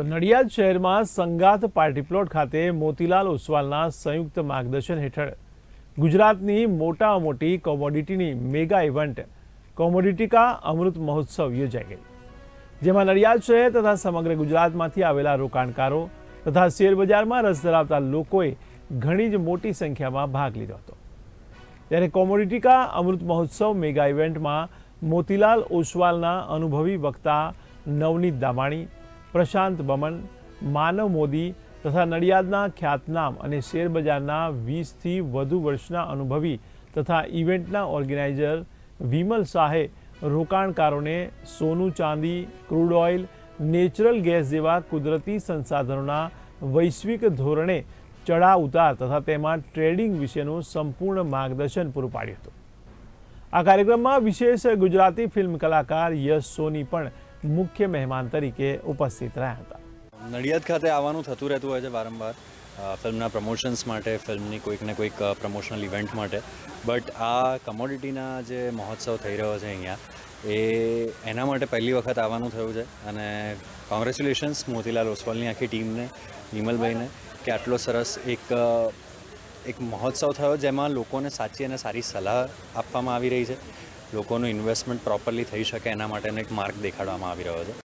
તો નડિયાદ શહેરમાં સંગાત party plot ખાતે મોતીલાલ ઓસવાલના સંયુક્ત માર્ગદર્શન હેઠળ ગુજરાતની મોટા મોટી કોમોડિટીની મેગા ઇવેન્ટ કોમોડિટીકા અમૃત મહોત્સવ યોજાઈ ગઈ. જેમાં નડિયાદ શહેર તથા સમગ્ર ગુજરાતમાંથી આવેલા રોકાણકારો તથા શેરબજારમાં રસ ધરાવતા લોકોએ ઘણી જ મોટી સંખ્યામાં ભાગ લીધો હતો. ત્યારે કોમોડિટીકા અમૃત મહોત્સવ મેગા ઇવેન્ટમાં મોતીલાલ ઓસવાલના અનુભવી વક્તા નવનીત દામાણી પ્રશાંત બમન, માનવ મોદી તથા નડિયાદના ખ્યાતનામ અને શેરબજારના વીસથી વધુ વર્ષના અનુભવી તથા ઇવેન્ટના ઓર્ગેનાઇઝર વિમલ શાહે રોકાણકારોને સોનું, ચાંદી, ક્રૂડ ઓઇલ, નેચરલ ગેસ જેવા કુદરતી સંસાધનોના વૈશ્વિક ધોરણે ચડાવ ઉતાર તથા તેમાં ટ્રેડિંગ વિશેનું સંપૂર્ણ માર્ગદર્શન પૂરું પાડ્યું હતું. આ કાર્યક્રમમાં વિશેષ ગુજરાતી ફિલ્મ કલાકાર યશ સોની પણ મુખ્ય મહેમાન તરીકે ઉપસ્થિત રહ્યા હતા. નડિયાદ ખાતે આવવાનું થતું રહેતું હોય છે વારંવાર ફિલ્મના પ્રમોશન્સ માટે, ફિલ્મની કોઈક ને કોઈક પ્રમોશનલ ઇવેન્ટ માટે. બટ આ કમોડિટીના જે મહોત્સવ થઈ રહ્યો છે અહીંયા, એ એના માટે પહેલી વખત આવવાનું થયું છે. અને કોંગ્રેચ્યુલેશન્સ મોતીલાલ ઓસવાલની આખી ટીમને, નિમલભાઈને, કે આટલો સરસ એક એક મહોત્સવ થયો, જેમાં લોકોને સાચી અને સારી સલાહ આપવામાં આવી રહી છે. લોકોનું ઇન્વેસ્ટમેન્ટ પ્રોપરલી થઈ શકે એના માટેનો એક માર્ગ દેખાડવામાં આવી રહ્યો છે.